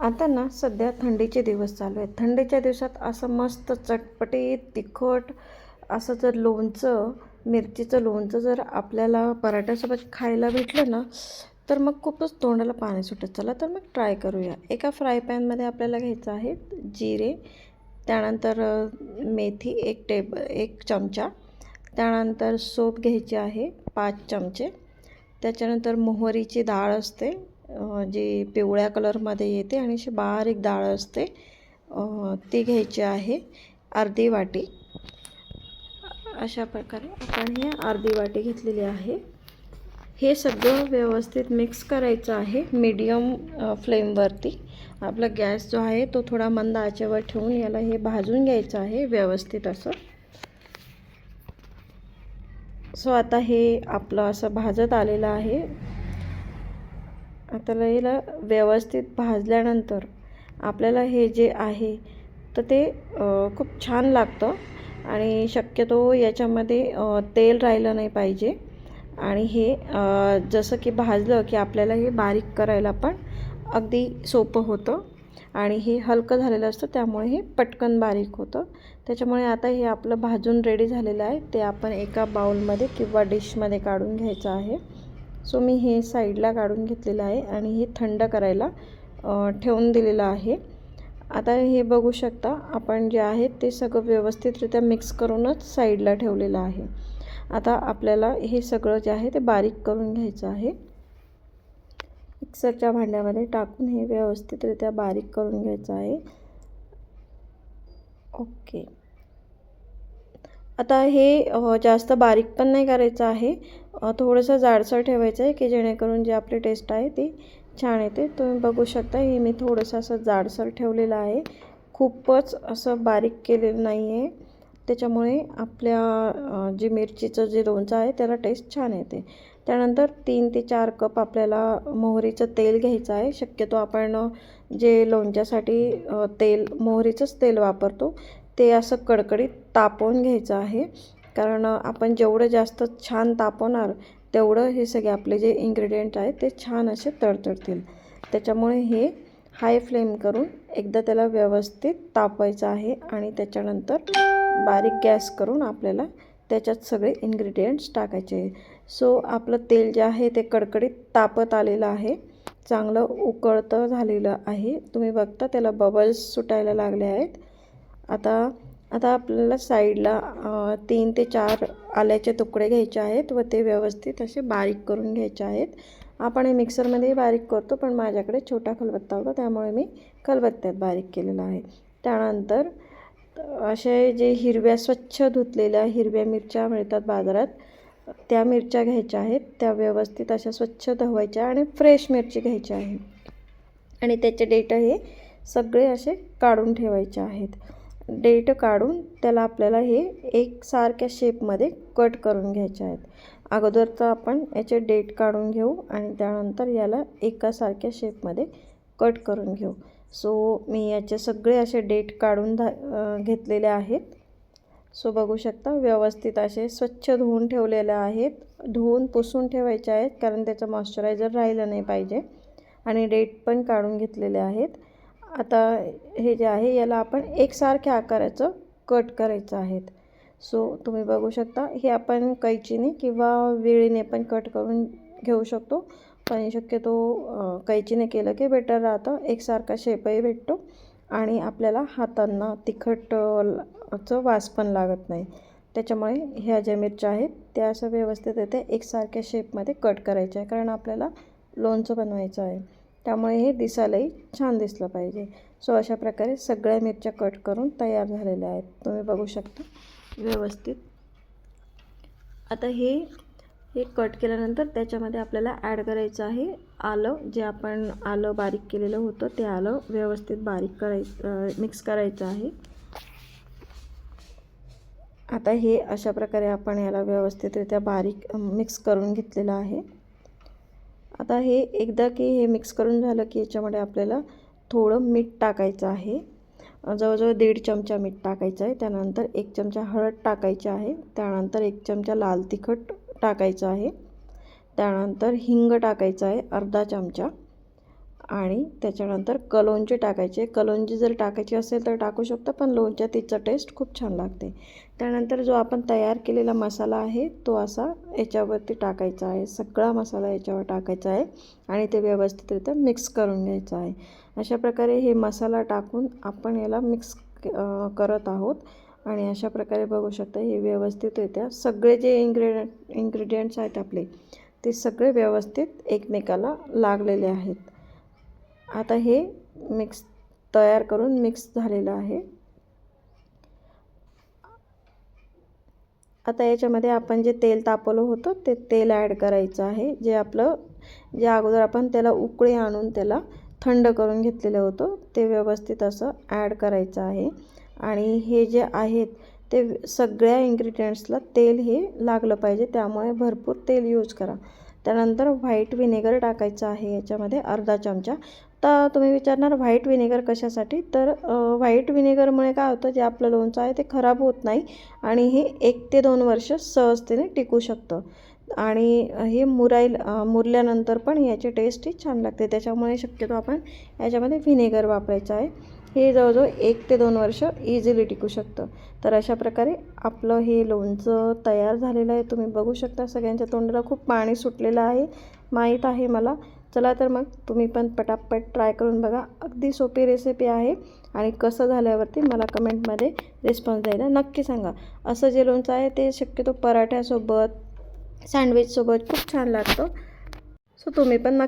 आता ना सध्या थंडीचे दिवस चालू आहेत. थंडीच्या दिवसात असं मस्त चटपटीत तिखट असं जर लोणचं मिरचीचं लोणचं जर आपल्याला पराठ्यासोबत खायला भेटलं ना तर मग खूपच तोंडाला पाणी सुटत. चला तर मग ट्राय करूया. एका फ्राय पॅनमध्ये आपल्याला घ्यायचं आहे जिरे त्यानंतर मेथी एक टेब एक चमचा त्यानंतर सोप घ्यायची आहे पाच चमचे त्याच्यानंतर मोहरीची डाळ असते जी पिवळ्या कलरमध्ये येते आणि अशी बारीक डाळ असते. ती घ्यायची आहे अर्धी वाटी. अशा प्रकारे आपण ही अर्धी वाटी घेतलेली आहे. हे सगळं व्यवस्थित मिक्स करायचं आहे मीडियम फ्लेमवरती. आपला गॅस जो आहे तो थोडा मंद आचेवर ठेवून याला हे भाजून घ्यायचं आहे व्यवस्थित असं. सो आता हे आपलं असं भाजत आलेलं आहे. आता लईला व्यवस्थित भाजल्यानंतर आपल्याला हे जे आहे तर ते खूप छान लागतं. आणि शक्यतो याच्यामध्ये तेल राहिलं नाही पाहिजे. आणि हे जसं की भाजलं की आपल्याला हे बारीक करायला पण अगदी सोपं होतं. आणि हे हलकं झालेलं असतं त्यामुळे हे पटकन बारीक होतं. त्याच्यामुळे आता हे आपलं भाजून रेडी झालेलं आहे. ते आपण एका बाउलमध्ये किंवा डिशमध्ये काढून घ्यायचं आहे. सो मी हे साईडला काढून घेतलेलं आहे आणि हे थंड करायला ठेवून दिलेलं आहे. आता हे बघू शकता आपण जे आहे ते सगळं व्यवस्थितरित्या मिक्स करूनच साईडला ठेवलेलं आहे. आता आपल्याला हे सगळं जे आहे ते बारीक करून घ्यायचं आहे. मिक्सरच्या भांड्यामध्ये टाकून हे व्यवस्थितरित्या बारीक करून घ्यायचं आहे. ओके. आता हे जास्त बारीक पण नाही करायचं आहे. थोडंसं जाडसर ठेवायचं आहे की जेणेकरून जी आपली टेस्ट आहे ती छान येते. तुम्ही बघू शकता हे मी थोडंसं असं जाडसर ठेवलेलं आहे. खूपच असं बारीक केलेलं नाही आहे त्याच्यामुळे आपल्या जी मिरचीचं जे लोणचं आहे त्याला टेस्ट छान येते. त्यानंतर तीन ते चार कप आपल्याला मोहरीचं तेल घ्यायचं आहे. शक्यतो आपण जे लोणच्यासाठी तेल मोहरीचंच तेल वापरतो ते असं कडकडीत तापवून घ्यायचं आहे. कारण आपण जेवढं जास्त छान तापवणार तेवढं हे सगळे आपले जे इन्ग्रेडियंट आहेत ते छान असे तडतडतील. त्याच्यामुळे हे हाय फ्लेम करून एकदा त्याला व्यवस्थित तापवायचं आहे आणि त्याच्यानंतर बारीक गॅस करून आपल्याला त्याच्यात सगळे इन्ग्रेडियंट्स टाकायचे आहे. सो आपलं तेल जे आहे ते कडकडीत तापत आलेलं आहे. चांगलं उकळतं झालेलं आहे. तुम्ही बघता त्याला बबल्स सुटायला लागले आहेत. आता आता आपल्याला साईडला तीन ते चार आल्याचे तुकडे घ्यायचे आहेत व ते व्यवस्थित असे बारीक करून घ्यायचे आहेत. आपण हे मिक्सरमध्येही बारीक करतो पण माझ्याकडे छोटा खलबत्ता होता त्यामुळे मी खलबत्त्यात बारीक केलेला आहे. त्यानंतर असे जे हिरव्या स्वच्छ धुतलेल्या हिरव्या मिरच्या मिळतात बाजारात त्या मिरच्या घ्यायच्या आहेत. त्या व्यवस्थित अशा स्वच्छ धवायच्या आणि फ्रेश मिरची घ्यायची आहे. आणि त्याचे डेट हे सगळे असे काढून ठेवायचे आहेत. डेट काढून त्याला आपल्याला हे एकसारख्या शेपमध्ये कट करून घ्यायचे आहेत. अगोदर तर आपण याचे डेट काढून घेऊ आणि त्यानंतर याला एकासारख्या शेपमध्ये कट करून घेऊ. सो मी याचे सगळे असे डेट काढून धा घेतलेले आहेत. सो बघू शकता व्यवस्थित असे स्वच्छ धुवून ठेवलेले आहेत. धुवून पुसून ठेवायचे आहेत कारण त्याचं मॉइश्चरायझर राहिलं नाही पाहिजे. आणि डेट पण काढून घेतलेले आहेत. आता हे जे आहे याला आपण एकसारख्या आकाराचं कट करायचं आहेत. सो तुम्ही बघू शकता हे आपण कैचीने किंवा विळीने पण कट करून घेऊ शकतो. पण शक्यतो कैचीने केलं की बेटर राहतं. एकसारखा शेपही भेटतो आणि आपल्याला हातांना तिखट चं वास पण लागत नाही. त्याच्यामुळे ह्या ज्या मिरच्या आहेत त्या असं व्यवस्थित येते एकसारख्या शेपमध्ये कट करायच्या आहे कारण आपल्याला लोणचं बनवायचं आहे. त्यामुळे हे दिसायलाही छान दिसलं पाहिजे. सो अशा प्रकारे सगळ्या मिरच्या कट करून तयार झालेल्या आहेत. तुम्ही बघू शकता. व्यवस्थित. आता हे हे कट केल्यानंतर त्याच्यामध्ये आपल्याला ॲड करायचं आहे आलं. जे आपण आलं बारीक केलेलं होतं ते आलं व्यवस्थित बारीक करायचं मिक्स करायचं आहे. आता हे अशा प्रकारे आपण याला व्यवस्थितरित्या बारीक मिक्स करून घेतलेलं आहे. आता हे एकदा की हे मिक्स करून झालं की याच्यामध्ये आपल्याला थोडं मीठ टाकायचं आहे. जवळजवळ दीड चमचा मीठ टाकायचं आहे. त्यानंतर एक चमचा हळद टाकायची आहे. त्यानंतर एक चमचा लाल तिखट टाकायचं आहे. त्यानंतर हिंग टाकायचं आहे. अर्धा चमचा. आणि त्याच्यानंतर कलोंजी टाकायचे कलोंजी जर टाकायची असेल तर टाकू शकतो पण लोणच्या तिचा टेस्ट खूप छान लागते. त्यानंतर जो आपण तयार केलेला मसाला आहे तो असा याच्यावरती टाकायचा आहे. सगळा मसाला याच्यावर टाकायचा आहे आणि ते व्यवस्थितरित्या मिक्स करून घ्यायचं आहे. अशा प्रकारे हे मसाला टाकून आपण याला मिक्स करत आहोत. आणि अशा प्रकारे बघू शकता हे व्यवस्थितरित्या सगळे जे इन्ग्रेडियंट इन्ग्रेडियंट्स आहेत आपले ते सगळे व्यवस्थित एकमेकाला लागलेले आहेत. आता हे मिक्स तयार करून मिक्स झालेलं आहे. आता याच्यामध्ये आपण जे तेल तापवलं होतं ते तेल ॲड करायचं आहे. जे आपलं जे अगोदर आपण त्याला उकळी आणून त्याला थंड करून घेतलेलं होतं ते व्यवस्थित असं ॲड करायचं आहे. आणि हे जे आहेत ते सगळ्या इन्ग्रेडियंट्सला तेल हे लागलं पाहिजे. त्यामुळे भरपूर तेल यूज करा. त्यानंतर व्हाईट विनेगर टाकायचं आहे याच्यामध्ये अर्धा चमचा. तर तुम्ही विचारणार व्हाईट विनेगर कशासाठी? तर व्हाईट विनेगरमुळे काय होतं जे आपलं लोणचं आहे ते खराब होत नाही आणि हे एक ते दोन वर्ष सहजतेने टिकू शकतं. आणि हे मुराईल मुरल्यानंतर पण याची टेस्ट ही छान लागते. त्याच्यामुळे शक्यतो आपण याच्यामध्ये व्हिनेगर वापरायचं आहे. हे जवळजवळ एक ते दोन वर्ष इझिली टिकू शकतं. तर अशा प्रकारे आपलं हे लोणचं तयार झालेलं आहे. तुम्ही बघू शकता सगळ्यांच्या तोंडाला खूप पाणी सुटलेलं आहे. माहीत आहे मला. चला तर मग तुम्ही पण पटापट ट्राय करून बघा. अगदी सोपी रेसिपी आहे आणि कसं झाल्यावरती मला कमेंटमध्ये रिस्पॉन्स द्यायला नक्की सांगा. असं जे लोणचं आहे ते शक्यतो पराठ्यासोबत सँडविचसोबत खूप छान लागतं. सो तुम्ही पण नक्की